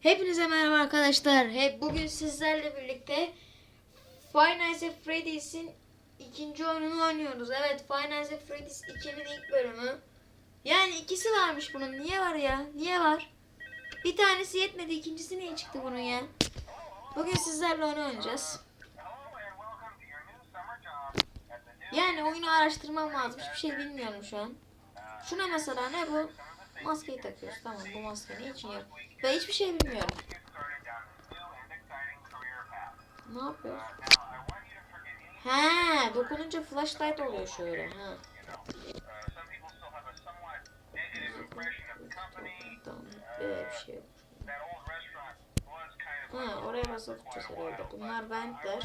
Hepinize merhaba arkadaşlar. Hep bugün sizlerle birlikte Five Nights Freddy's'in ikinci oyununu oynuyoruz. Evet, Five Nights Freddy's 2'nin ilk bölümü. Yani ikisi varmış bunun. Niye var ya? Niye var? Bir tanesi yetmedi. ikincisi niye çıktı bunun ya? Bugün sizlerle onu oynayacağız. Yani oyunu araştırmam lazım. Hiçbir şey bilmiyorum şu an. Şuna mesela ne bu? Maskeyi takıyoruz. Tamam bu maske ne için yap? Ve hiçbir şey bilmiyorum. Ne yapıyoruz? He, dokununca flashlight oluyor şöyle. Ha. Böyle bir şey yok. Ha, oraya basıp tutacağız herhalde. Bunlar go.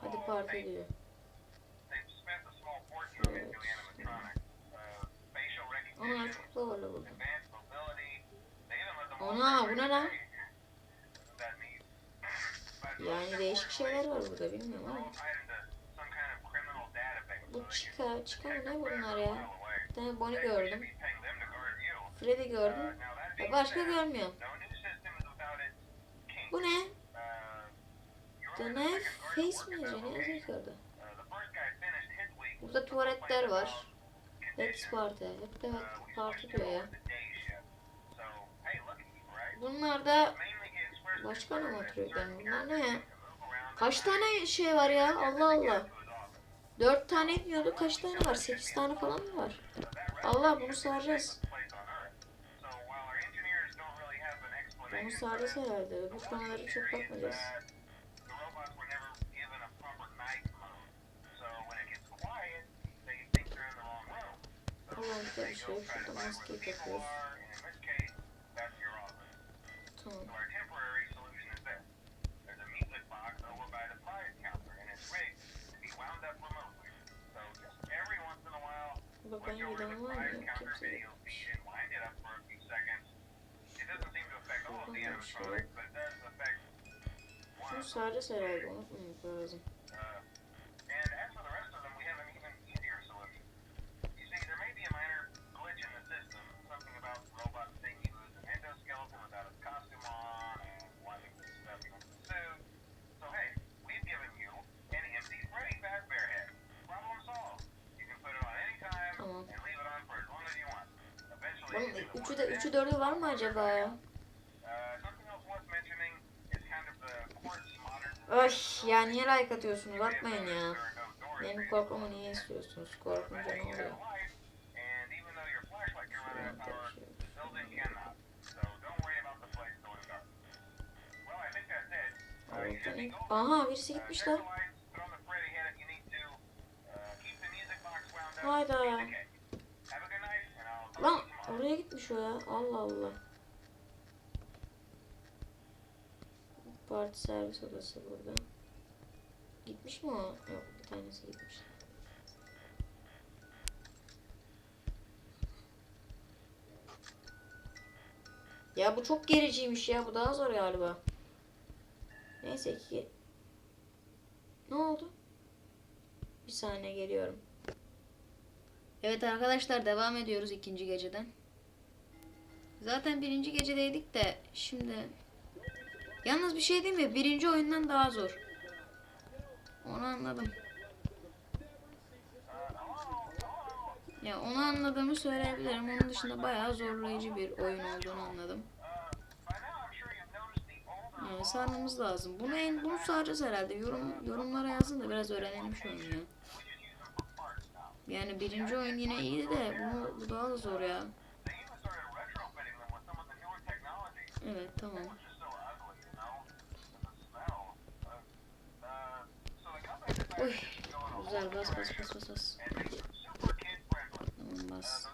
Hadi parti diyor. Evet. Ana çok havalı buldum. Ana bu ne lan? Yani değişik şeyler var burada bilmiyorum ama. Bu çıka, çıka mı ne bunlar ya? Bir tane Bonnie gördüm. Freddy gördüm. E başka görmüyorum. Bu ne? Knife Face mi yazıyor? Ne yazıyor orada? Burada tuvaletler var. Hepsi parti. Hep de parti diyor ya. Bunlar da başka ne oturuyor? Bunlar ne ya? Kaç tane şey var ya? Allah Allah. Dört tane etmiyordu. Kaç tane var? Sekiz tane falan mı var? Allah bunu saracağız. Bunu saracağız herhalde. Öbür konulara çok bakmayacağız. Allah'ım bir şey. Şurada maskeyi takıyoruz. Tamam. Burada ben giden var mı? Yok kimse yokmuş. Buradan da bir şey yok. Şunu saracağız herhalde. Unutmamak Üçü dördü var mı acaba ya? Ay ya niye like atıyorsunuz? Atmayın ya. Benim korkmamı niye istiyorsunuz? Korkunca ne oluyor? Aha birisi gitmiş lan. Hayda. Oraya gitmiş o ya. Allah Allah. Parti servis odası burada. Gitmiş mi o? Yok bir tanesi gitmiş. Ya bu çok gericiymiş ya. Bu daha zor galiba. Neyse ki. Ne oldu? Bir saniye geliyorum. Evet arkadaşlar devam ediyoruz ikinci geceden. Zaten birinci gecedeydik de şimdi Yalnız bir şey diyeyim mi? Birinci oyundan daha zor. Onu anladım. Ya onu anladığımı söyleyebilirim. Onun dışında bayağı zorlayıcı bir oyun olduğunu anladım. Yani sarmamız lazım. Bunu en bunu saracağız herhalde. Yorum yorumlara yazın da biraz öğrenelim şu oyunu ya. Yani birinci oyun yine iyiydi de bu, bu daha da zor Evet tamam. Oy. Güzel bas bas bas bas bas. Tamam bas.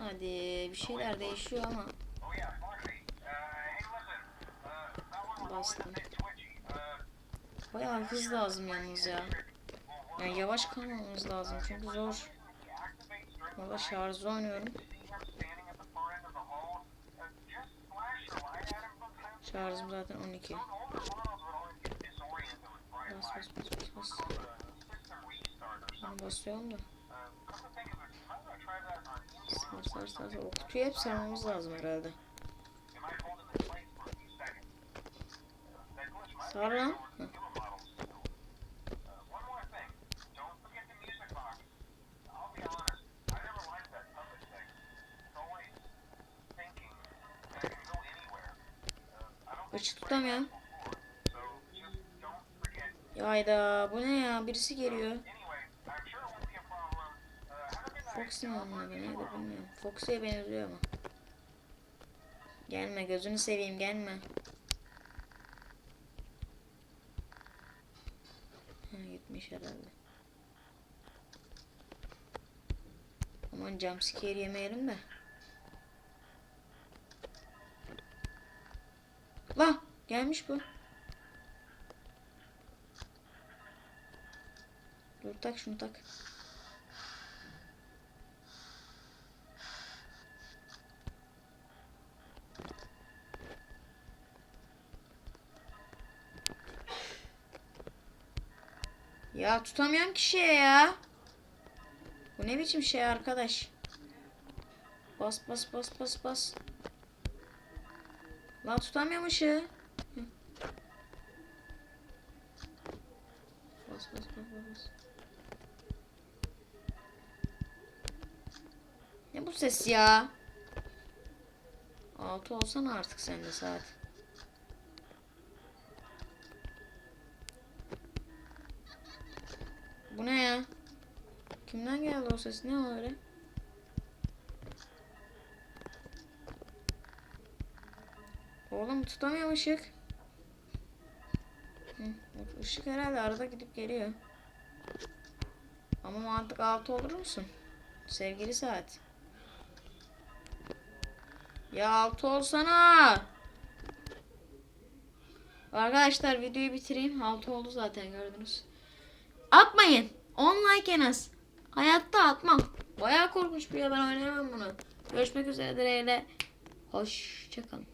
Hadi bir şeyler değişiyor ama bastım. Bayağı hız lazım yalnız ya. Yani yavaş kalmamamız lazım çünkü zor. Valla şarjı oynuyorum. Şarjım zaten 12. Bas bas bas bas bas. Bunu basıyorum da. Sar sar sar. O kutuyu hep sarmamız lazım herhalde. Lan. Hı. Açık tutamıyorum. Ya hayda bu ne ya birisi geliyor. Foxy mi onun adı neydi bilmiyorum. Foxy'ye benziyor ama. Gelme gözünü seveyim gelme. Ha, gitmiş herhalde. Aman jumpscare yemeyelim de. La gelmiş bu. Dur tak şunu tak. Ya tutamıyorum ki ya. Bu ne biçim şey arkadaş? Bas bas bas bas bas. Lan tutamıyorum ışığı. Bas bas bas. bas. Ne bu ses ya? Altı olsana artık sende saat. Bu ne ya? Kimden geldi o ses? Ne o öyle? Oğlum tutamıyorum ışık. Hı, ışık herhalde arada gidip geliyor. Ama mantık altı olur musun? Sevgili saat. Ya altı olsana. Arkadaşlar videoyu bitireyim. Altı oldu zaten gördünüz. Atmayın. 10 like en az. Hayatta atmam. Bayağı korkunç bir ya ben oynayamam bunu. Görüşmek üzere dileğiyle. Hoşçakalın.